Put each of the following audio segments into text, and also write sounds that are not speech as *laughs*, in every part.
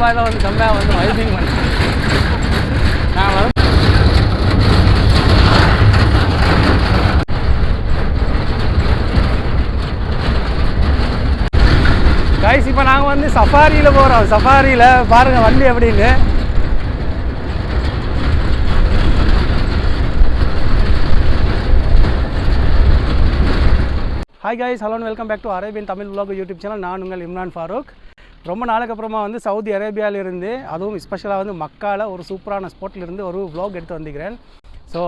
சுபைர் பாய் தான் வந்து கம்மியாக வந்து வைப்பிங் பண்ணேன் நான் வர கைஸ் இப்போ நாங்கள் வந்து சஃபாரியில் போகிறோம் சஃபாரியில் பாருங்கள் வண்டி எப்படின்னு. Hi guys hello welcome back to Arabian Tamil vlog YouTube channel நான் உங்கள் இம்ரான் ஃபாரூக். ரொம்ப நாளுக்கு அப்புறமா வந்து சவுதி அரேபியாவிலிருந்து அதுவும் ஸ்பெஷலாக வந்து மக்கால ஒரு சூப்பரான ஸ்பாட்லேருந்து ஒரு vlog எடுத்து வந்திருக்கிறேன். ஸோ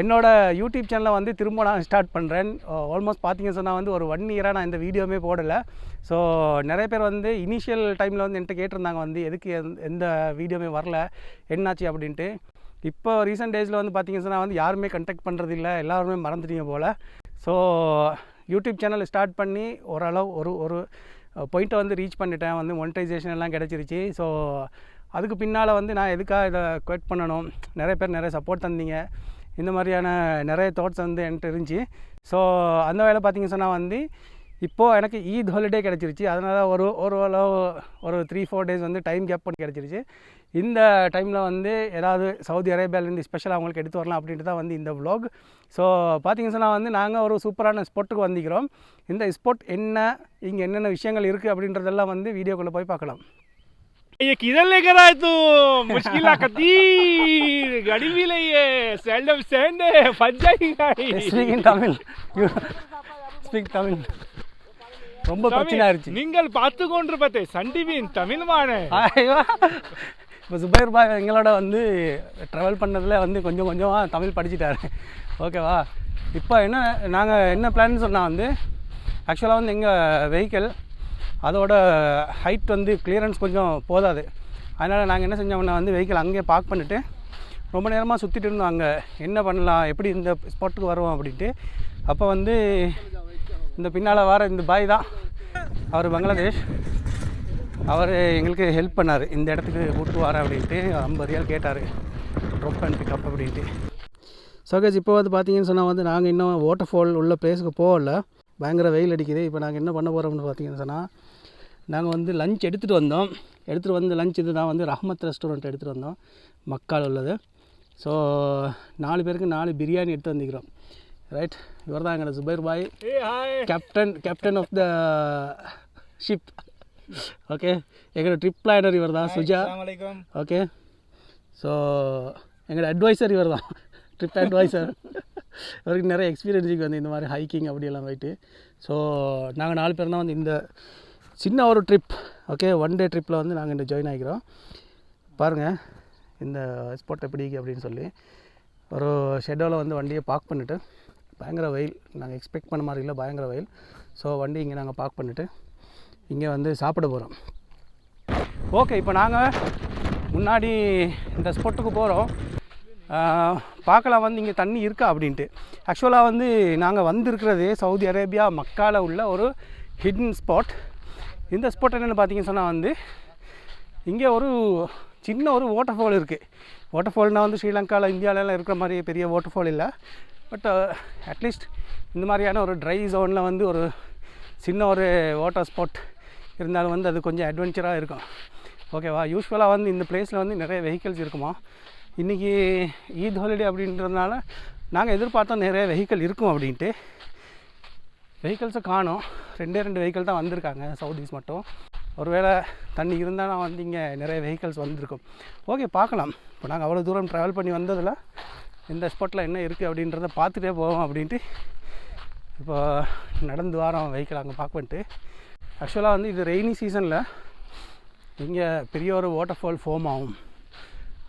என்னோட யூடியூப் சேனலை வந்து திரும்ப நான் ஸ்டார்ட் பண்ணுறேன் ஆல்மோஸ்ட் பார்த்தீங்கன்னு சொன்னால் வந்து ஒரு ஒன் இயராக நான் இந்த வீடியோமே போடலை. ஸோ நிறைய பேர் வந்து இனிஷியல் டைமில் வந்து என்கிட்ட கேட்டிருந்தாங்க வந்து எதுக்கு எந்த- எந்த வீடியோமே வரல என்னாச்சு அப்படின்ட்டு. இப்போ ரீசெண்ட் டேஸில் வந்து பார்த்தீங்க சொன்னால் வந்து யாருமே கண்டெக்ட் பண்ணுறதில்ல எல்லாருமே மறந்துட்டீங்க போல். ஸோ யூடியூப் சேனல் ஸ்டார்ட் பண்ணி ஓரளவு ஒரு ஒரு பாயிண்ட்டை வந்து ரீச் பண்ணிட்டேன். வந்து மொனிட்டைசேஷன் எல்லாம் கிடச்சிருச்சு. ஸோ அதுக்கு பின்னால் வந்து நான் எதுக்காக இதை குவெட் பண்ணணும்? நிறைய பேர் நிறைய சப்போர்ட் தந்தீங்க. இந்த மாதிரியான நிறைய தாட்ஸ் வந்து என்கிட்ட இருந்துச்சு. ஸோ அந்த வேலை பார்த்தீங்க சொன்னால் வந்து இப்போது எனக்கு ஈத் ஹாலிடே கிடச்சிருச்சு. அதனால் ஒரு ஒரு ஒரு த்ரீ ஃபோர் டேஸ் வந்து டைம் கேப் பண்ணி கிடச்சிருச்சு. இந்த டைமில் வந்து ஏதாவது சவுதி அரேபியாவிலேருந்து ஸ்பெஷலாக அவங்களுக்கு எடுத்து வரலாம் அப்படின்ட்டு தான் வந்து இந்த vlog ஸோ பார்த்தீங்க சொன்னால் வந்து நாங்கள் ஒரு சூப்பரான ஸ்பாட்டுக்கு வந்திக்கிறோம் இந்த ஸ்பாட் என்ன இங்கே என்னென்ன விஷயங்கள் இருக்குது அப்படின்றதெல்லாம் வந்து வீடியோக்குள்ளே போய் பார்க்கலாம் ये किधर लेकर आए तू मुश्किल कतीर गाड़ी भी नहीं है स्टैंड अप स्टैंड है फंस जाएगा speak in Tamil speak Tamil ரொம்ப பிரச்சனை ஆயிடுச்சு நீங்கள் பார்த்து கொண்டிருப்பதே சன் டிவியின் தமிழ்மான ஐயோ இப்போ சுபைர் பாய் எங்களோட வந்து ட்ராவல் பண்ணதில் வந்து கொஞ்சம் கொஞ்சமாக தமிழ் படிச்சிட்டாரு. ஓகேவா இப்போ என்ன நாங்கள் என்ன பிளான் சொன்னால் வந்து ஆக்சுவலாக வந்து எங்கள் வெஹிக்கிள் அதோட ஹைட் வந்து கிளியரன்ஸ் கொஞ்சம் போதாது. அதனால் நாங்கள் என்ன செஞ்சோம்னா வந்து வெஹிக்கிள் அங்கேயே பார்க் பண்ணிவிட்டு ரொம்ப நேரமாக சுற்றிட்டு இருந்தோம் அங்கே. என்ன பண்ணலாம் எப்படி இந்த ஸ்பாட்டுக்கு வருவோம் அப்படின்ட்டு. அப்போ வந்து இந்த பின்னால் வர இந்த பாய் தான். அவர் பங்களாதேஷ். அவர் எங்களுக்கு ஹெல்ப் பண்ணார். இந்த இடத்துக்கு கூட்டு வாரேன் அப்படின்ட்டு ஐம்பது ரியால் கேட்டார். ட்ரொப் அண்ட் பிக்கப் அப்படின்ட்டு. ஸோ கேஸ் இப்போ வந்து பார்த்தீங்கன்னு சொன்னால் வந்து நாங்கள் இன்னும் வாட்டர் ஃபால் உள்ள பிளேஸுக்கு போகல. பயங்கர வெயில் அடிக்குது. இப்போ நாங்கள் என்ன பண்ண போகிறோம்னு பார்த்தீங்கன்னு சொன்னால் நாங்கள் வந்து லஞ்ச் எடுத்துகிட்டு வந்தோம். எடுத்துகிட்டு வந்து லஞ்ச் இது தான் வந்து ரஹமத் ரெஸ்டாரண்ட் எடுத்துகிட்டு வந்தோம். மக்கால் உள்ளது. ஸோ நாலு பேருக்கு நாலு பிரியாணி எடுத்து வந்திக்கிறோம் ரைட் இவர் தான் எங்களோட Zubair bhai captain captain of the ship okay. எங்களோட ட்ரிப் பிளானர் இவர் தான் சுஜா. ஓகே. ஸோ எங்களோட அட்வைசர் இவர் தான் ட்ரிப் அட்வைசர் இவருக்கு நிறைய எக்ஸ்பீரியன்ஸுக்கு வந்து இந்த மாதிரி ஹைக்கிங் அப்படியெல்லாம் போயிட்டு. ஸோ நாங்கள் நாலு பேர் தான் வந்து இந்த சின்ன ஒரு ட்ரிப் ஓகே ஒன் டே ட்ரிப்பில் வந்து நாங்கள் இந்த ஜாயின் ஆகிக்கிறோம் பாருங்கள் இந்த ஸ்பாட் எப்படி அப்படின்னு சொல்லி. ஒரு ஷெட்டோவில் வந்து வண்டியை பார்க் பண்ணிவிட்டு பயங்கர வெயில். நாங்கள் எக்ஸ்பெக்ட் பண்ண மாதிரி இல்லை பயங்கர வெயில். ஸோ வண்டி இங்கே நாங்கள் பார்க் பண்ணிவிட்டு இங்கே வந்து சாப்பிட போகிறோம். ஓகே இப்போ நாங்கள் முன்னாடி இந்த ஸ்பாட்டுக்கு போகிறோம். பார்க்கலாம் வந்து இங்கே தண்ணி இருக்கா அப்படின்ட்டு. ஆக்சுவலாக வந்து நாங்கள் வந்திருக்கிறது சவுதி அரேபியா மக்கால உள்ள ஒரு ஹிடன் ஸ்பாட் இந்த ஸ்பாட் என்னென்னு பார்த்தீங்கன்னு சொன்னால் வந்து இங்கே ஒரு சின்ன ஒரு வாட்டர் ஃபால் இருக்குது வாட்டர் ஃபால்னால் வந்து ஸ்ரீலங்காவில் இந்தியாவிலலாம் இருக்கிற மாதிரி பெரிய வாட்டர் ஃபால் இல்லை பட் அட்லீஸ்ட் இந்த மாதிரியான ஒரு ட்ரை ஜோனில் வந்து ஒரு சின்ன ஒரு வாட்டர் ஸ்பாட் இருந்தாலும் வந்து அது கொஞ்சம் அட்வென்ச்சராக இருக்கும். ஓகேவா யூஸ்வலாக வந்து இந்த பிளேஸில் வந்து நிறைய வெஹிக்கிள்ஸ் இருக்குமா? இன்றைக்கி ஈத் ஹாலிடே அப்படின்றதுனால நாங்கள் எதிர்பார்த்தோம் நிறைய வெஹிக்கிள் இருக்கும் அப்படின்ட்டு. வெஹிக்கிள்ஸை காணும். ரெண்டே ரெண்டு வெஹிக்கிள் தான் வந்திருக்காங்க சவுதீஸ் மட்டும். ஒருவேளை தண்ணி இருந்தால் நான் வந்து இங்கே நிறைய வெஹிக்கிள்ஸ் வந்திருக்கும். ஓகே பார்க்கலாம். இப்போ நாங்கள் அவ்வளோ தூரம் ட்ராவல் பண்ணி வந்ததில் இந்த ஸ்பாட்டில் என்ன இருக்குது அப்படின்றத பார்த்துட்டே போவோம் அப்படின்ட்டு. இப்போ நடந்து வாரம் வெஹிக்கிள் அங்கே பார்க்க வந்துட்டு ஆக்சுவலாக வந்து இது ரெய்னி சீசனில் இங்கே பெரிய ஒரு வாட்டர் ஃபால் ஃபார்ம் ஆகும்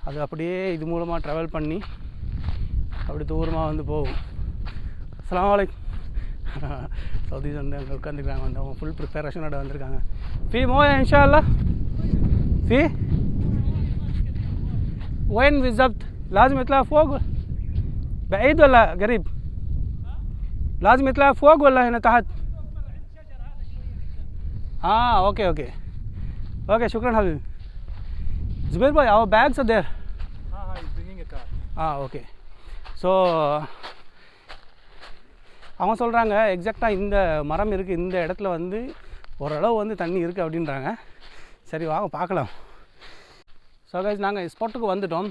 அது அப்படியே இது மூலமாக ட்ராவல் பண்ணி அப்படி தூரமாக வந்து போகும் அஸ்ஸலாமு அலைக்கும் *laughs* சவுதீஸ் வந்து அங்கே உட்காந்துருக்காங்க வந்து அவங்க ஃபுல் ப்ரிப்பரேஷனோட வந்திருக்காங்க ஃபி மோ இன்ஷா அல்லா ஃபி وين بالضبط لازم يطلع فوق بعيد ولا قريب لازم يطلع فوق ولا هنا تحت ஆ okay okay. Okay Shukran Habib. Zubair bhai our bags are there. Ah okay. So அவங்க சொல்கிறாங்க எக்ஸாக்டாக இந்த மரம் இருக்குது இந்த இடத்துல வந்து ஓரளவு வந்து தண்ணி இருக்குது அப்படின்றாங்க. சரி வாங்க பார்க்கலாம். ஸோ கைஸ் நாங்கள் ஸ்பாட்டுக்கு வந்துட்டோம்.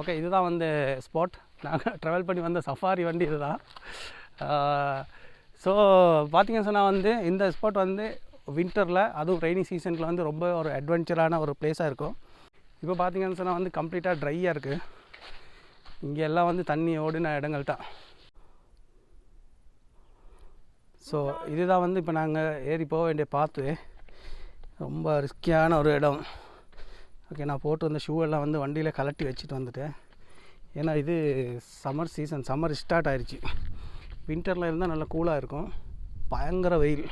ஓகே இதுதான் வந்து ஸ்பாட் நாங்கள் ட்ராவல் பண்ணி வந்த சஃபாரி வண்டி இதுதான். ஸோ பார்த்திங்க சொன்னால் வந்து இந்த ஸ்பாட் வந்து வின்டரில் அதுவும் ரெய்னி சீசனில் வந்து ரொம்ப ஒரு அட்வென்ச்சரான ஒரு பிளேஸாக இருக்கும். இப்போ பார்த்திங்கன்னு சொன்னால் வந்து கம்ப்ளீட்டாக ட்ரையாக இருக்குது இங்கே எல்லாம் வந்து தண்ணி ஓடின இடங்கள் தான். ஸோ இதுதான் வந்து இப்போ நாங்கள் ஏறி போக வேண்டிய பார்த்து ரொம்ப ரிஸ்கியான ஒரு இடம். ஓகே நான் போட்டு வந்த ஷூ எல்லாம் வந்து வண்டியில் கலட்டி வச்சுட்டு வந்துட்டேன். ஏன்னா இது சம்மர் சீசன் சம்மர் ஸ்டார்ட் ஆயிடுச்சு வின்டரில் இருந்தால் நல்லா கூலாக இருக்கும். பயங்கர வெயில்.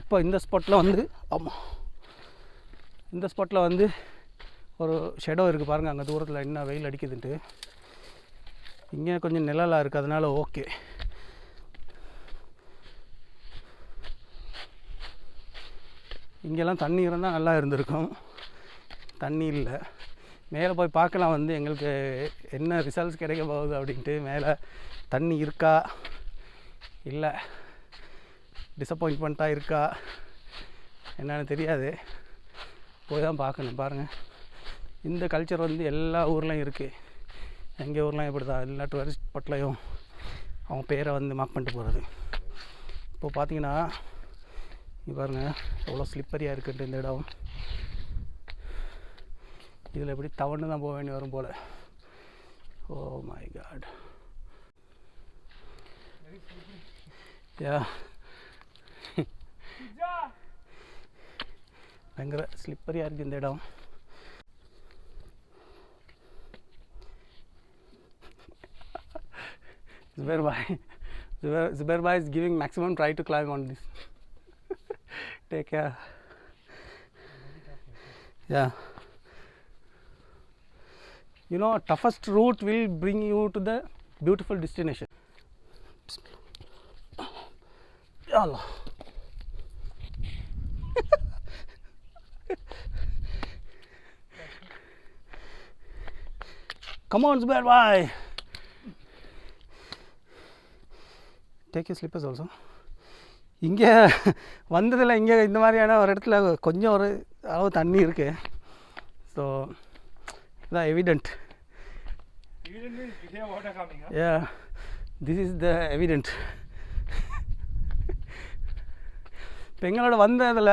இப்போ இந்த ஸ்பாட்டில் வந்து ஆமாம் இந்த ஸ்பாட்டில் வந்து ஒரு ஷெடோ இருக்குது பாருங்கள் அங்கே தூரத்தில் என்ன வெயில் அடிக்குதுன்ட்டு. இங்கே கொஞ்சம் நிழலாக இருக்குது அதனால் ஓகே இங்கெல்லாம் தண்ணி இருந்தால் நல்லா இருந்திருக்கும். தண்ணி இல்லை. மேலே போய் பார்க்கலாம் வந்து எங்களுக்கு என்ன ரிசல்ட்ஸ் கிடைக்க போகுது அப்படின்ட்டு மேலே தண்ணி இருக்கா? இல்லை. டிசப்பாயின்மெண்ட்டாக இருக்கா? என்னன்னு தெரியாது. போய் தான் பார்க்கணும் பாருங்கள் இந்த கல்ச்சர் வந்து எல்லா ஊர்லேயும் இருக்குது எங்கள் ஊர்லாம் இப்படி தான் எல்லா டூரிஸ்ட் ஸ்பாட்லையும் அவங்க பேரை வந்து மார்க் பண்ணிட்டு போகிறது இப்போ பார்த்தீங்கன்னா இங்கே பாருங்கள் எவ்வளோ ஸ்லிப்பரியாக இருக்குன்ட்டு இந்த இடம். இதில் எப்படி தவண்டு தான் போக வேண்டி வரும் போல். Oh my god Yeah. *laughs* ഭയങ്കര സ്ലിപ്പറി ആയിരിക്കും എന്ത് ഇടാം Zubair Bhai, Zubair, Zubair Bhai is giving maximum try to climb on this. *laughs* Take care. Yeah. You know, toughest route will bring you to the beautiful destination. Allah. Come on, Zubair bhai. Take you slippers also இங்கே வந்ததில் இங்கே இந்த மாதிரியான ஒரு இடத்துல கொஞ்சம் ஒரு அளவு தண்ணி இருக்குது ஸோ இதான் evident Evident means we have water coming. Huh? ஏ திஸ் இஸ் த எவிடென்ட் இப்போ எங்களோட வந்ததில்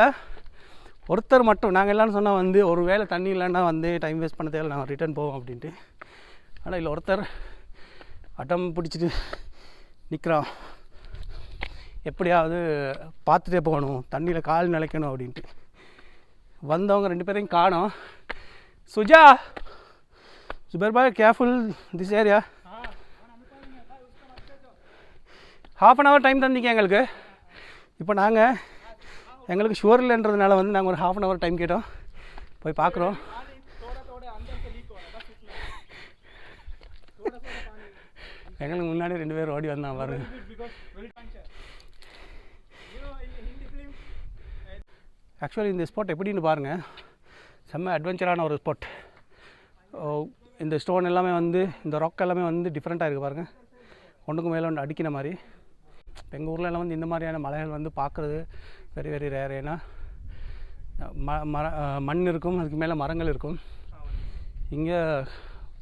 ஒருத்தர் மட்டும் நாங்கள் எல்லாரும் சொன்னால் வந்து ஒரு வேளை தண்ணி இல்லைன்னா வந்து டைம் வேஸ்ட் பண்ண தேவை நாங்கள் ரிட்டர்ன் போவோம் அப்படின்ட்டு. ஆனால் இல்லை ஒருத்தர் அட்டம் பிடிச்சிட்டு நிற்கிறான் எப்படியாவது பார்த்துட்டே போகணும் தண்ணியில் கால் நிலைக்கணும் அப்படின்ட்டு. வந்தவங்க ரெண்டு பேரையும் காணோம். Suja! Zubair bhai careful this area half an hour time தந்திங்க எங்களுக்கு. இப்போ நாங்கள் எங்களுக்கு ஷுவர் இல்லைன்றதுனால வந்து நாங்கள் ஒரு ஹாஃப் அன் ஹவர் டைம் கேட்டோம். போய் பார்க்குறோம். எங்களுக்கு முன்னாடி ரெண்டு பேர் ஓடி வந்தான் பாருங்க ஆக்சுவலி இந்த ஸ்பாட் எப்படின்னு பாருங்கள் செம்ம அட்வென்ச்சரான ஒரு ஸ்பாட் இந்த ஸ்டோன் எல்லாமே வந்து இந்த ராக் எல்லாமே வந்து டிஃப்ரெண்ட்டாக இருக்குது பாருங்கள் ஒன்றுக்கு மேலே ஒன்று அடிக்கிற மாதிரி. எங்கள் ஊரில் எல்லாம் வந்து இந்த மாதிரியான மலைகள் வந்து பார்க்குறது வெரி வெரி ரேர் ஏன்னா ம மர மண் இருக்கும் அதுக்கு மேலே மரங்கள் இருக்கும். இங்கே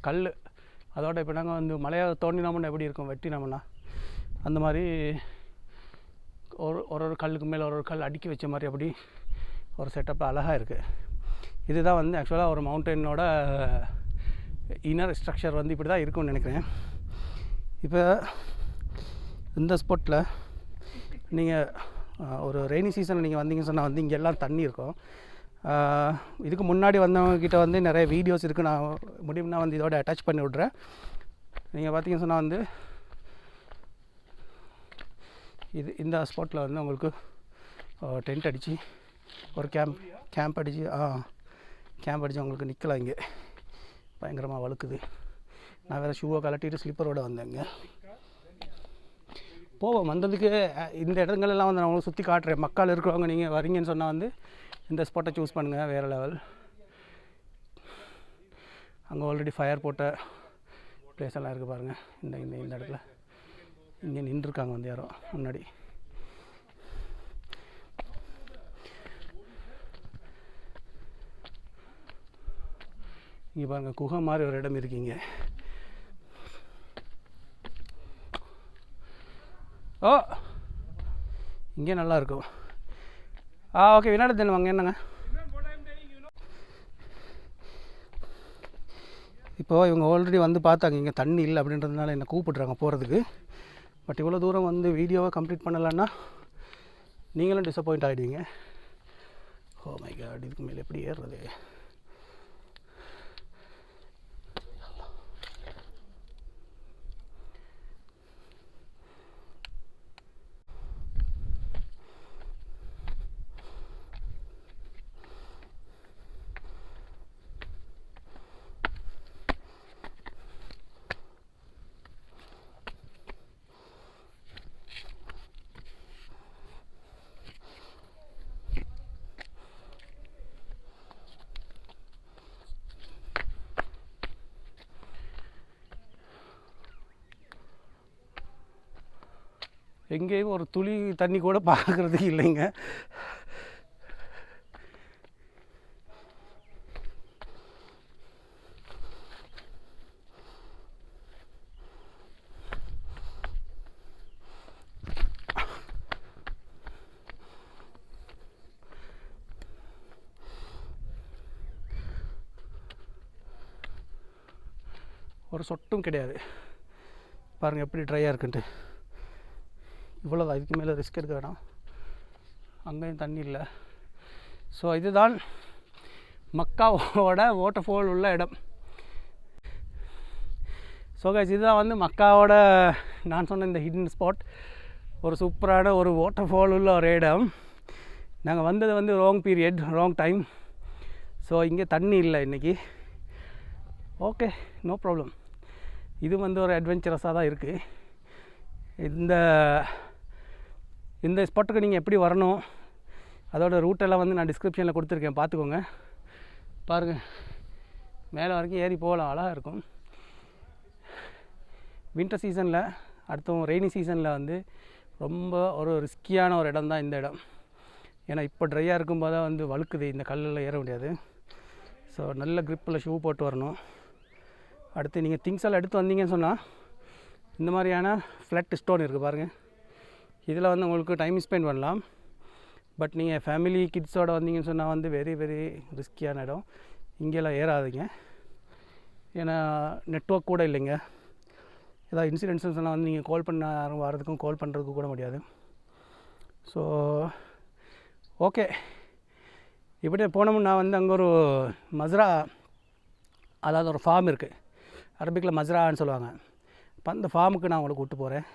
கல் அதோட இப்போ நாங்கள் வந்து மலையை தோண்டினோம்னா எப்படி இருக்கும்? வெட்டினோம்னா அந்த மாதிரி ஒரு ஒரு ஒரு கல்லுக்கு மேலே ஒரு ஒரு கல் அடுக்கி வச்ச மாதிரி அப்படி ஒரு செட்டப் அழகாக இருக்குது இதுதான் வந்து ஆக்சுவலாக ஒரு மவுண்டனோட இன்னர் ஸ்ட்ரக்சர் வந்து இப்படி தான் இருக்கும்னு நினைக்கிறேன். இப்போ இந்த ஸ்பாட்டில் நீங்கள் ஒரு ரெய்னி சீசனில் நீங்கள் வந்தீங்கன்னு சொன்னால் வந்து இங்கே எல்லாம் தண்ணி இருக்கும். இதுக்கு முன்னாடி வந்தவங்கக்கிட்ட வந்து நிறைய வீடியோஸ் இருக்குது நான் முடியும்னா வந்து இதோட அட்டாச் பண்ணி விட்றேன். நீங்கள் பார்த்தீங்கன்னு சொன்னால் வந்து இது இந்த ஸ்பாட்டில் வந்து உங்களுக்கு டென்ட் அடித்து ஒரு கேம்ப் கேம்ப் அடித்து ஆ கேம்ப் அடித்து உங்களுக்கு நிற்கலாம் இங்கே. பயங்கரமாக வழுக்குது. நான் வேறு ஷூவை கலட்டிட்டு ஸ்லிப்பரோட வந்தேங்க போவோம். வந்ததுக்கு இந்த இடங்கள்லாம் வந்து நான் உங்களுக்கு சுற்றி காட்டுறேன். மக்கள் இருக்கிறவங்க நீங்கள் வரீங்கன்னு சொன்னால் வந்து இந்த ஸ்பாட்டை சூஸ் பண்ணுங்கள் வேறு லெவல் அங்கே ஆல்ரெடி ஃபயர் போட்ட ப்ளேஸெல்லாம் இருக்குது பாருங்கள் இந்த இந்த இந்த இடத்துல. இங்கே நின்றுருக்காங்க வந்து யாரோ முன்னாடி. இங்கே பாருங்கள் குகை மாதிரி ஒரு இடம் இருக்கீங்க ஓ இங்கே நல்லா இருக்கும் ஆ ஓகே வினாடி தினம் வாங்க என்னங்க? இப்போ இவங்க ஆல்ரெடி வந்து பார்த்தாங்க இங்கே தண்ணி இல்லை அப்படின்றதுனால என்னை கூப்பிட்றாங்க போகிறதுக்கு பட் இவ்வளோ தூரம் வந்து வீடியோவை கம்ப்ளீட் பண்ணலைன்னா நீங்களும் டிசப்பாயிண்ட் ஆகிடுவீங்க ஓ மை காட் இதுக்கு மேலே எப்படி ஏறுறது? எங்கேயும் ஒரு துளி தண்ணி கூட பார்க்குறதுக்கு இல்லைங்க. ஒரு சொட்டும் கிடையாது. பாருங்கள் எப்படி ட்ரையாக இருக்குன்ட்டு. இவ்வளோதான் இதுக்கு மேலே ரிஸ்க் எடுக்க வேணாம். அங்கேயும் தண்ணி இல்லை. ஸோ இதுதான் மக்காவோட வாட்டர்ஃபால் உள்ள இடம். ஸோ கைஸ் இதுதான் வந்து மக்காவோட நான் சொன்ன இந்த ஹிடன் ஸ்பாட் ஒரு சூப்பரான ஒரு வாட்டர் ஃபால் உள்ள ஒரு இடம். நாங்கள் வந்தது வந்து wrong period wrong time so இங்கே தண்ணி இல்லை இன்றைக்கி ஓகே நோ ப்ராப்ளம் இது வந்து ஒரு அட்வென்ச்சரஸாக தான் இருக்குது இந்த இந்த ஸ்பாட்டுக்கு நீங்கள் எப்படி வரணும் அதோட ரூட்டெல்லாம் வந்து நான் டிஸ்கிரிப்ஷனில் கொடுத்துருக்கேன். பார்த்துக்கோங்க. பாருங்கள் மேலே வரைக்கும் ஏறி போகலாம் அழகாக இருக்கும். வின்டர் சீசனில் அடுத்தவங்க ரெய்னி சீசனில் வந்து ரொம்ப ஒரு ரிஸ்கியான ஒரு இடம் தான் இந்த இடம். ஏன்னா இப்போ ட்ரையாக இருக்கும்போது தான் வந்து வழுக்குது. இந்த கல்லில் ஏற முடியாது. ஸோ நல்ல க்ரிப்பில் ஷூ போட்டு வரணும். அடுத்து நீங்கள் திங்ஸ் எல்லாம் எடுத்து வந்தீங்கன்னு சொன்னால் இந்த மாதிரியான ஃப்ளட் ஸ்டோன் இருக்குது பாருங்கள் இதில் வந்து உங்களுக்கு டைம் ஸ்பெண்ட் பண்ணலாம். பட் நீங்கள் ஃபேமிலி கிட்ஸோட வந்தீங்கன்னு சொன்னால் வந்து வெரி வெரி ரிஸ்கியான இடம். இங்கெல்லாம் ஏறாதீங்க. ஏன்னா நெட்ஒர்க் கூட இல்லைங்க. ஏதாவது இன்சிடென்ட்ஸ்னு சொன்னால் வந்து நீங்கள் கால் பண்ண யாரும் வரதுக்கும் கால் பண்ணுறதுக்கும் கூட முடியாது. ஸோ ஓகே இப்படியே போனோம்னா வந்து அங்கே ஒரு மஸ்ரா அதாவது ஒரு ஃபார்ம் இருக்குது அரபிக்கில் மஸ்ரான்னு சொல்லுவாங்க. இப்போ அந்த ஃபார்முக்கு நான் உங்களை கூப்பிட்டு போகிறேன்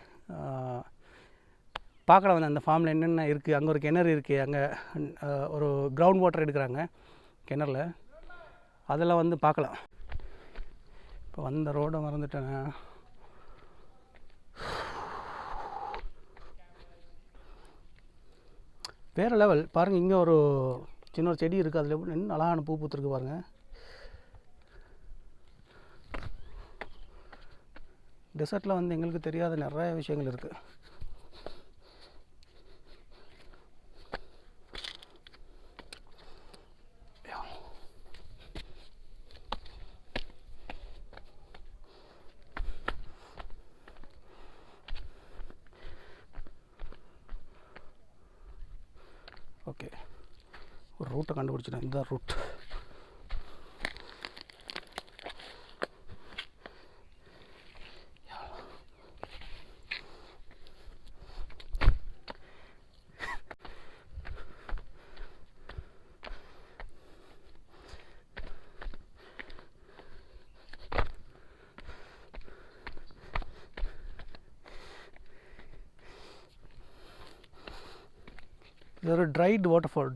பார்க்கலாம் வந்து அந்த ஃபார்மில் என்னென்ன இருக்குது அங்கே ஒரு கிணறு இருக்குது அங்கே ஒரு கிரவுண்ட் வாட்டர் எடுக்கிறாங்க. கிணறில். அதெல்லாம் வந்து பார்க்கலாம் இப்போ வந்த ரோடை மறந்துட்டேன் வேறு லெவல் பாருங்கள் இங்கே ஒரு சின்ன ஒரு செடி இருக்குது அதில் இன்னும் அழகான பூ பூத்துருக்கு பாருங்கள் டெசர்ட்டில் வந்து எங்களுக்கு தெரியாத நிறைய விஷயங்கள் இருக்குது ரூட்டை கண்டுபிடிச்சிட்டேன் இதுதான் ரூட் இது ஒரு ட்ரைட் வாட்டர் ஃபால்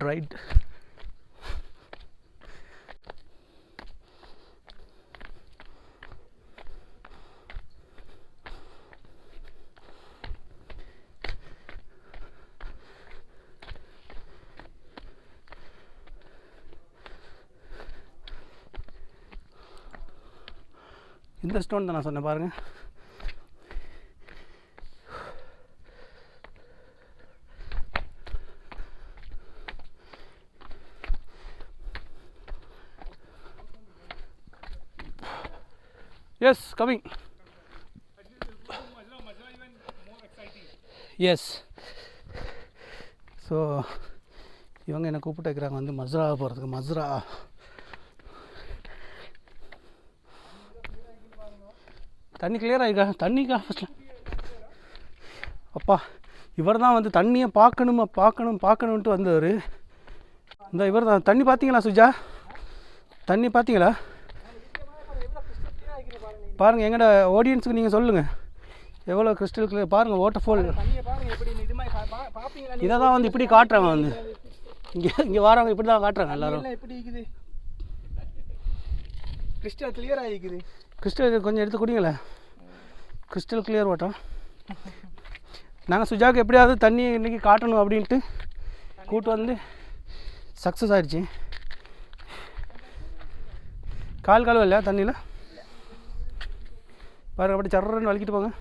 இந்த ஸ்டோன் தான் நான் சொன்னேன் பாருங்கள் எஸ் கமிங் எஸ் ஸோ இவங்க என்னை கூப்பிட்டு இருக்கிறாங்க வந்து மஸ்ரா போகிறதுக்கு மஸ்ரா தண்ணி கிளியர் ஆகிருக்கா தண்ணிக்கா ஃபஸ்ட்டில் அப்பா இவர் தான் வந்து தண்ணியை பார்க்கணுமா பார்க்கணும் பார்க்கணுன்ட்டு வந்தவர். இந்த இவர் தான். தண்ணி பார்த்தீங்களா சுஜா? தண்ணி பார்த்தீங்களா? பாருங்கள் எங்கட ஆடியன்ஸுக்கு நீங்கள் சொல்லுங்கள் எவ்வளோ கிறிஸ்டல் கிளியர் பாருங்கள் வாட்டர் ஃபால் இது மாதிரி இதை தான் வந்து இப்படி காட்டுறாங்க வந்து. இங்கே இங்கே வரவங்க இப்படி தான் காட்டுறாங்க எல்லாரும். எல்லாம் இருக்குது கிறிஸ்டல் கிளியர் ஆகிக்குது கிறிஸ்டல் கொஞ்சம் எடுத்து குடிங்களேன் கிறிஸ்டல் கிளியர் வாட்டர் நாங்கள் சுஜாவுக்கு எப்படியாவது தண்ணி இன்றைக்கி காட்டணும் அப்படின்ட்டு கூட்டு வந்து சக்ஸஸ் ஆயிடுச்சு. கால் கால் இல்லையா தண்ணியில்? பாருங்க அப்படி சர்றன்னு வலிக்கிட்டு போங்க.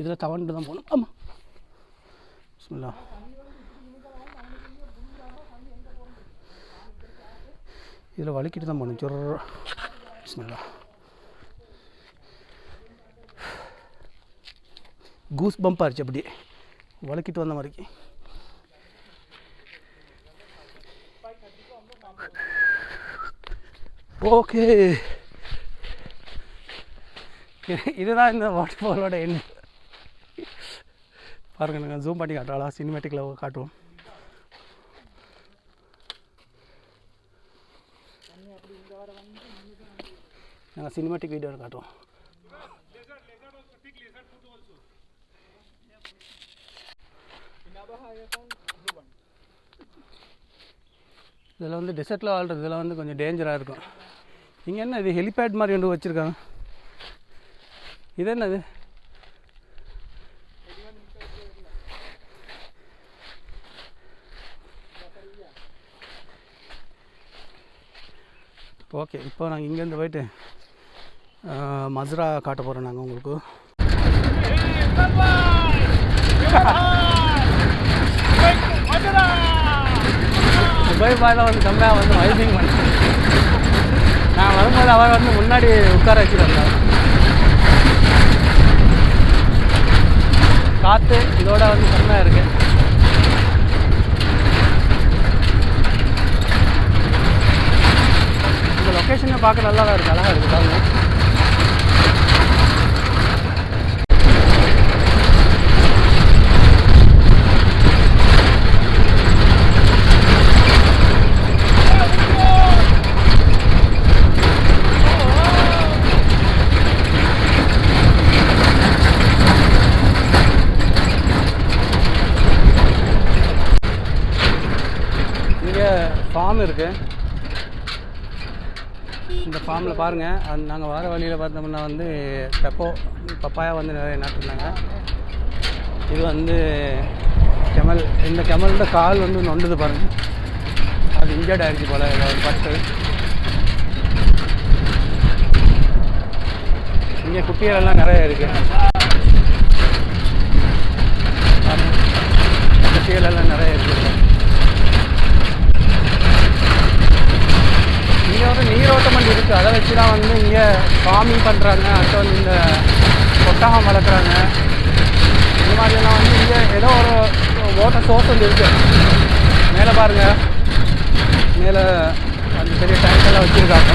இதில் தவண்டு தான் போகணும். ஆமாம் பிஸ்மில்லா இதில் வலிக்கிட்டு தான் பண்ணும் சொர்ற பிஸ்மில்லா. கூஸ் பம்பாக இருந்துச்சு அப்படி வலிக்கிட்டு வந்த மாதிரி ஓகே. இதுதான் இந்த வாட்டர் ஃபாலோட எண்ணு. பாருங்க நாங்கள் ஜூம் பண்ணி காட்டுறாளா சினிமேட்டிக்கில் காட்டுவோம். நாங்கள் சினிமாட்டிக் வீடியோவில் காட்டுவோம் இதில் வந்து டெசர்ட்டில் வாழ்கிறது இதெல்லாம் வந்து கொஞ்சம் டேஞ்சராக இருக்கும். இங்கே என்ன இது ஹெலிபேட் மாதிரி ஒன்று வச்சுருக்காங்க. இது என்னது? ஓகே இப்போ நாங்கள் இங்கேருந்து போயிட்டு மதுரா காட்ட போகிறோம் நாங்கள் உங்களுக்கு. துபாய் பாயில் வந்து கம்மியாக வந்து வைசிங் பண்ணேன் நான் வரும்போது அவர் வந்து முன்னாடி உட்கார வச்சுருந்தேன் காற்று இதோட வந்து செம்மையாக இருக்கு. இந்த லொக்கேஷனை பார்க்க நல்லா தான் இருக்குது அழகாக இருக்குது பாருங்க இங்கே ஃபார்ம் இருக்குது பாருங்கள் அது நாங்கள் வர வழியில் பார்த்தோம்னா வந்து பெப்போ பப்பாயா வந்து நிறைய நட்டுருந்தாங்க. இது வந்து கெமல் இந்த கெமலோட கால் வந்து நொண்டுது பாருங்கள் அது இன்ஜர்ட் ஆகிடுச்சு போல் ஏதாவது பட்டு. இங்கே குட்டிகள் நிறைய இருக்குது குட்டிகள் எல்லாம் நிறைய இருக்குது இங்கே வந்து ஸோ அதை வச்சு தான் வந்து இங்கே ஃபார்மிங் பண்ணுறாங்க அடுத்து வந்து இந்த ஒட்டகம் வளர்க்குறாங்க. இந்த மாதிரியெல்லாம் வந்து இங்கே ஏதோ ஒரு ஓட்ட சோர்ஸ் வந்து இருக்குது மேலே பாருங்கள் மேலே அந்த பெரிய டேங்கெல்லாம் வச்சுருக்காங்க.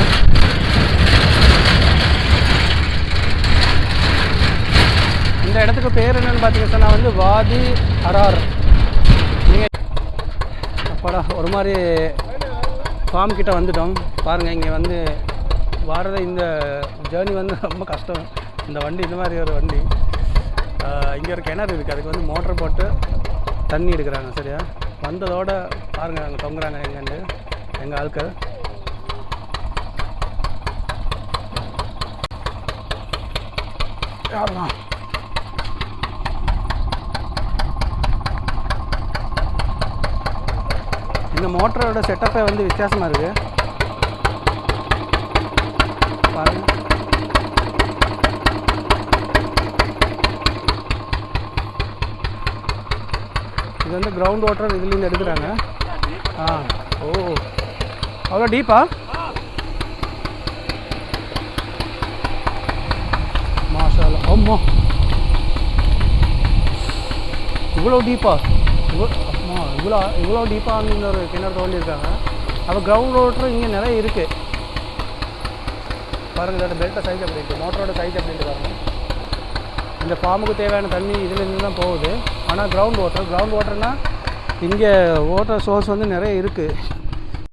இந்த இடத்துக்கு பேர் என்னன்னு பார்த்தீங்கன்னா வந்து வாதி அரார். நீங்கள் அப்பாடா ஒரு மாதிரி ஃபார்ம் கிட்ட வந்துட்டோம். பாருங்கள் இங்கே வந்து வர்றது இந்த ஜேர்னி வந்து ரொம்ப கஷ்டம். இந்த வண்டி இந்த மாதிரி ஒரு வண்டி. இங்கே ஒரு கிணறு இருக்குது அதுக்கு வந்து மோட்டர் போட்டு தண்ணி எடுக்கிறாங்க சரியா? வந்ததோட பாருங்கள் அங்கே தொங்குறாங்க எங்கேருந்து எங்கள் ஆட்கள். யாருதான் இந்த மோட்டரோட செட்டப்பே வந்து வித்தியாசமாக இருக்குது பாருங்க இது வந்து கிரவுண்ட் வாட்டர் இதுலேருந்து எடுக்கிறாங்க. ஆ. ஓ. அவ்வளோ டீப்பா மாஷால அம்மா. இவ்வளோ டீப்பா இவ்வளோ அம்மா இவ்வளோ இவ்வளோ டீப்பாக வந்து ஒரு கிணறு தோண்டியிருக்காங்க. அப்போ கிரவுண்ட் வாட்டர் இங்கே நிறைய இருக்குது பாருங்கள் இதோட பெல்ட்டை சைஸ் அப்படி இருக்குது மோட்டரோட சைஸ் அப்படின்ட்டு பாருங்கள் இந்த ஃபார்முக்கு தேவையான தண்ணி இதுலேருந்து தான் போகுது. ஆனால் கிரவுண்ட் வாட்டர் கிரவுண்ட் வாட்டர்னால் இங்கே வாட்டர் சோர்ஸ் வந்து நிறைய இருக்குது